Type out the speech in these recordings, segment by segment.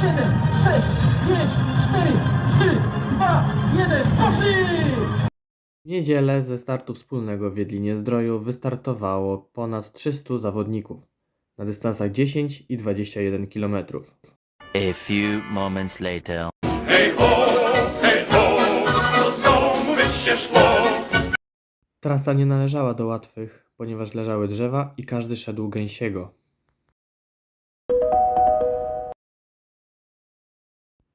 7, 6, 5, 4, 3, 2, 1, poszli! W niedzielę ze startu wspólnego w Wiedlinie Zdroju wystartowało ponad 300 zawodników na dystansach 10 i 21 km. A few moments later. Trasa nie należała do łatwych, ponieważ leżały drzewa i każdy szedł gęsiego.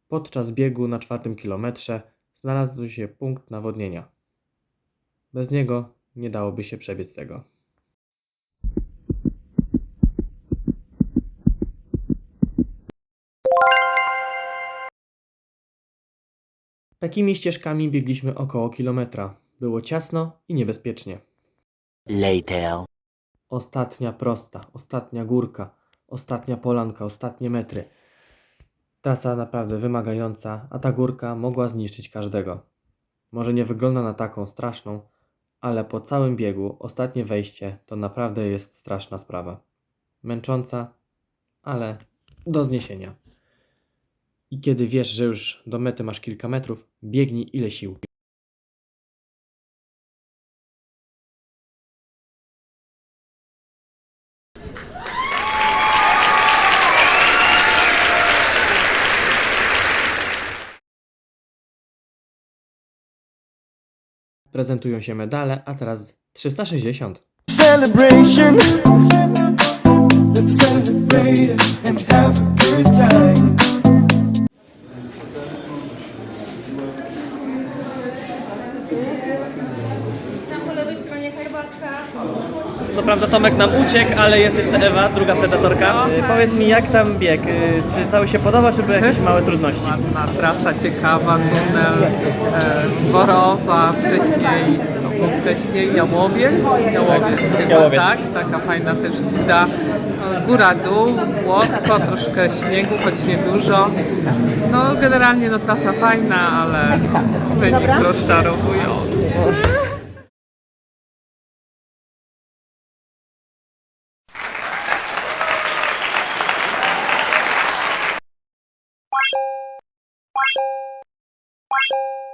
Podczas biegu na czwartym kilometrze znalazł się punkt nawodnienia. Bez niego nie dałoby się przebiec tego. Takimi ścieżkami biegliśmy około kilometra. Było ciasno i niebezpiecznie. Later. Ostatnia prosta, ostatnia górka, ostatnia polanka, ostatnie metry. Trasa naprawdę wymagająca, a ta górka mogła zniszczyć każdego. Może nie wygląda na taką straszną, ale po całym biegu ostatnie wejście to naprawdę jest straszna sprawa. Męcząca, ale do zniesienia. I kiedy wiesz, że już do mety masz kilka metrów, biegnij ile sił. Prezentują się medale, a teraz 360. celebration. Let's celebrate and have a good time. Tam po lewej stronie herbatka. Co prawda Tomek nam uciekł, ale jest jeszcze Ewa, druga predatorka. Y, Powiedz mi, jak tam bieg? Y, Czy cały się podoba, czy były jakieś małe trudności? Ładna trasa ciekawa, tunel e, Borowa, wcześniej, no, był wcześniej Jałowiec, Jałowiec, chyba, Jałowiec. tak, taka fajna też dzida, E, góra dół, łotko, troszkę śniegu, choć niedużo. No generalnie no trasa fajna, ale wynik rozczarowujący. you